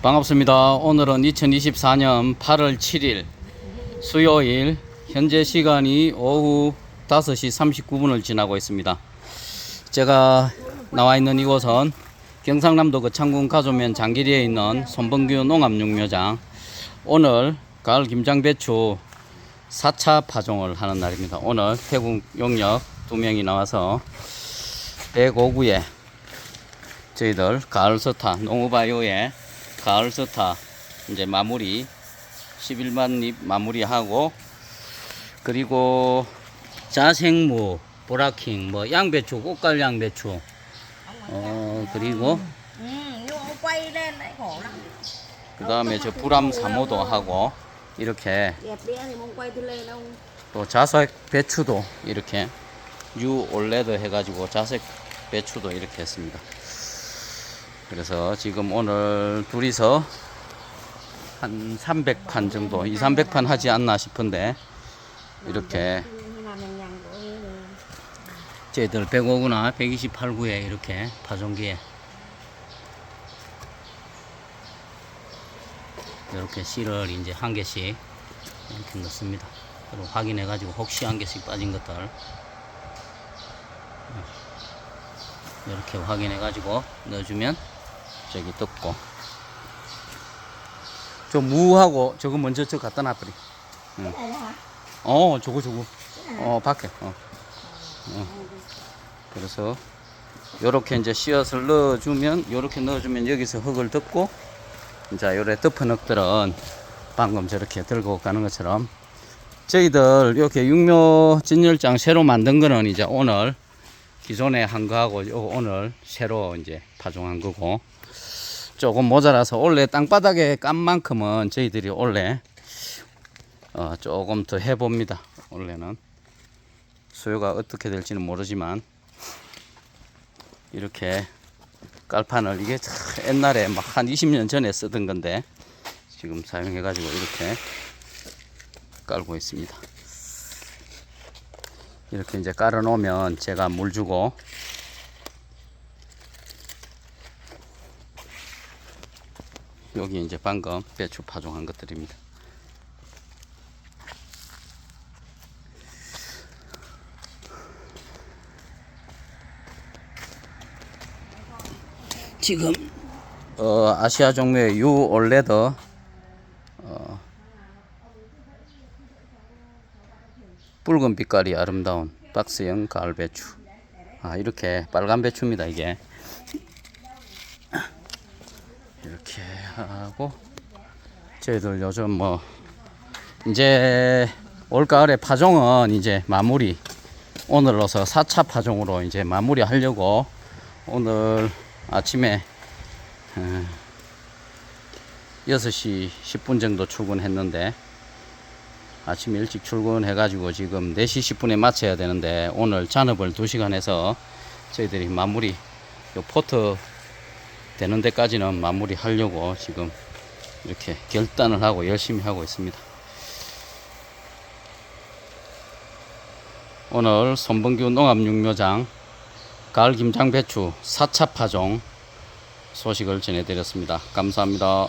반갑습니다. 오늘은 2024년 8월 7일 수요일 현재 시간이 오후 5시 39분을 지나고 있습니다. 제가 나와 있는 이곳은 경상남도 거창군 가조면 장기리에 있는 손범규 농업육묘장 오늘 가을 김장배추 4차 파종을 하는 날입니다. 오늘 태국 용역 두 명이 나와서 105구에 저희들 가을 서타 농우바이오의 가을 서타 이제 마무리 11만 잎 마무리하고 그리고 자생무 보라킹 뭐 양배추 꽃갈 양배추 어 그리고 그 다음에 저 불암 사모도 하고 이렇게 또 자색 배추도 이렇게 유 올레드 해가지고 자색 배추도 이렇게 했습니다. 그래서 지금 오늘 둘이서 한 300판 정도, 2, 300판 하지 않나 싶은데 이렇게. 저희들 105구나 128구에 이렇게 파종기에 이렇게 씨를 이제 한 개씩 이렇게 넣습니다. 그리고 확인해 가지고 혹시 한 개씩 빠진 것들 이렇게 확인해 가지고 넣어주면 저기 뜯고 저 무하고 저거 먼저 저 갖다 놔버리. Hả? 어 저거 저거 어 밖에 어. 어. 그래서 요렇게 이제 씨앗을 넣어주면 요렇게 넣어주면 여기서 흙을 덮고 자 요래 덮은 흙들은 방금 저렇게 들고 가는 것처럼 저희들 이렇게 육묘 진열장 새로 만든 거는 이제 오늘 기존에 한 거하고 요 오늘 새로 이제 파종한 거고 조금 모자라서 원래 땅바닥에 깐 만큼은 저희들이 원래 어, 조금 더 해봅니다. 원래는 수요가 어떻게 될지는 모르지만 이렇게 깔판을 이게 참 옛날에 막 한 20년 전에 쓰던 건데 지금 사용해 가지고 이렇게 깔고 있습니다. 이렇게 이제 깔아 놓으면 제가 물 주고 여기 이제 방금 배추 파종한 것들입니다. 지금 어, 아시아 종류의 유 올레더 붉은 빛깔이 아름다운 박스형 가을 배추. 아 이렇게 빨간 배추입니다 이게. 이렇게 하고 저희들 요즘 뭐 이제 올가을에 파종은 이제 마무리. 오늘로서 4차 파종으로 이제 마무리 하려고 오늘 아침에 어, 6시 10분 정도 출근했는데 아침 일찍 출근해가지고 지금 4시 10분에 마쳐야 되는데 오늘 잔업을 2시간 해서 저희들이 마무리 요 포트 되는 데까지는 마무리 하려고 지금 이렇게 결단을 하고 열심히 하고 있습니다. 오늘 손범규 농업육묘장 가을 김장 배추 4차 파종 소식을 전해드렸습니다. 감사합니다.